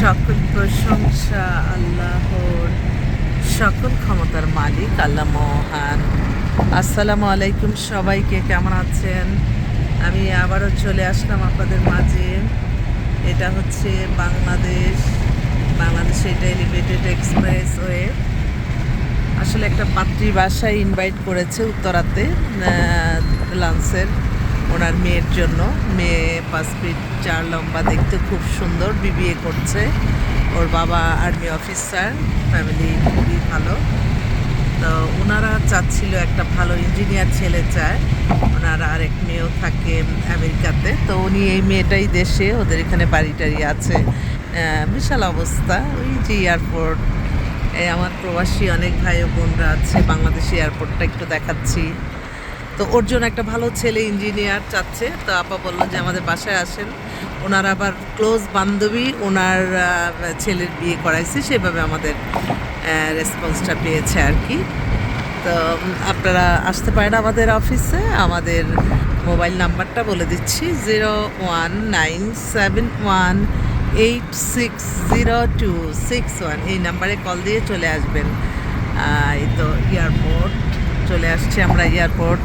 সকল প্রশংসা আল্লাহর। সকল ক্ষমতার মালিক আল্লাহ মহান। আসসালামু আলাইকুম সবাইকে, কেমন আছেন? আমি আবারও চলে আসলাম আপনাদের মাঝে। এটা হচ্ছে বাংলাদেশ বাংলাদেশ এটা এলিভেটেড এক্সপ্রেস ওয়ে আসলে একটা পাত্রী বাসায় ইনভাইট করেছে উত্তরাতে লান্সের ওনার মেয়ের জন্য। মেয়ে পাঁচ ফিট চার লম্বা, দেখতে খুব সুন্দর, বিবিএ করছে। ওর বাবা আর্মি অফিসার, ফ্যামিলি খুবই ভালো। তো ওনারা চাচ্ছিল একটা ভালো ইঞ্জিনিয়ার ছেলে চায়। ওনার আরেক মেয়েও থাকে আমেরিকাতে। তো উনি এই মেয়েটাই দেশে, ওদের এখানে বাড়ি টাড়ি আছে বিশাল অবস্থা। ওই যে এয়ারপোর্ট। এই আমার প্রবাসী অনেক ভাই ও বোনরা আছে, বাংলাদেশি এয়ারপোর্টটা একটু দেখাচ্ছি। তো ওর জন্য একটা ভালো ছেলে ইঞ্জিনিয়ার চাচ্ছে। তো আপা বলল যে আমাদের বাসায় আসেন। ওনার আবার ক্লোজ বান্ধবী, ওনার ছেলের বিয়ে করাইছে। সেভাবে আমাদের রেসপন্সটা পেয়েছে আর কি। তো আপনারা আসতে পারেন আমাদের অফিসে আমাদের মোবাইল নাম্বারটা বলে দিচ্ছি zero one nine seven one eight six zero two six one এই নাম্বারে কল দিয়ে চলে আসবেন। এই তো এয়ারপোর্ট চলে আসছি, আমরা এয়ারপোর্ট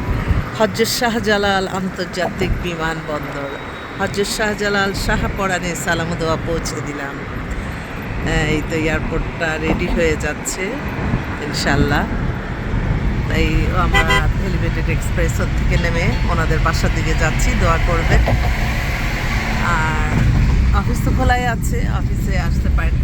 হজরত শাহজালাল আন্তর্জাতিক বিমানবন্দর। হজরত শাহজালাল শাহপরানে সালাম দোয়া পৌঁছে দিলাম। হ্যাঁ, এই তো এয়ারপোর্টটা রেডি হয়ে যাচ্ছে ইনশাল্লাহ। তাই আমরা এলিভেটেড এক্সপ্রেস থেকে নেমে ওনাদের বাসার দিকে যাচ্ছি দোয়া করবেন। আর অফিস তো খোলাই আছে অফিসে আসতে পারেন